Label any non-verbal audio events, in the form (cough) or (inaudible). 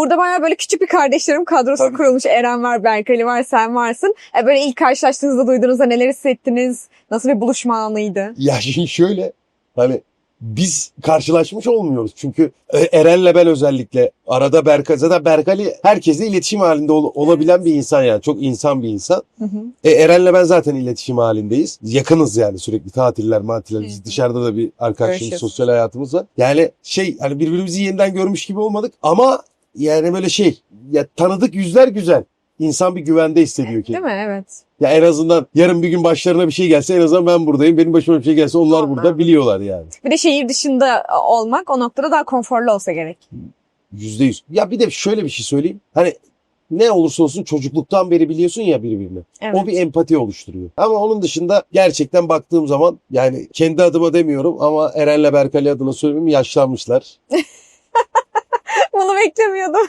Burada bayağı böyle küçük bir kardeşlerim kadrosu Tabii. kurulmuş. Eren var, Berkali var, sen varsın. E böyle ilk karşılaştığınızda duyduğunuzda neler hissettiniz? Nasıl bir buluşma anıydı? Ya (laughs) şimdi şöyle hani biz karşılaşmış olmuyoruz. Çünkü e, Eren'le ben özellikle arada Berkay zaten Berkali herkesle iletişim halinde ol- olabilen bir insan yani. Çok insan bir insan. Hı hı. E, Eren'le ben zaten iletişim halindeyiz. Yakınız yani sürekli tatiller, matiller. Biz dışarıda da bir Görüşüyoruz. sosyal hayatımız var. Yani şey hani birbirimizi yeniden görmüş gibi olmadık ama yani böyle şey ya tanıdık yüzler güzel. İnsan bir güvende hissediyor ki. Değil mi? Evet. Ya en azından yarın bir gün başlarına bir şey gelse en azından ben buradayım. Benim başıma bir şey gelse onlar Onlar burada biliyorlar yani. Bir de şehir dışında olmak o noktada daha konforlu olsa gerek. Yüzde yüz. Ya bir de şöyle bir şey söyleyeyim. Hani ne olursa olsun çocukluktan beri biliyorsun ya birbirini. Evet. O bir empati oluşturuyor. Ama onun dışında gerçekten baktığım zaman yani kendi adıma demiyorum ama Eren'le Berkali adına söyleyeyim yaşlanmışlar. (laughs) Beklemiyordum.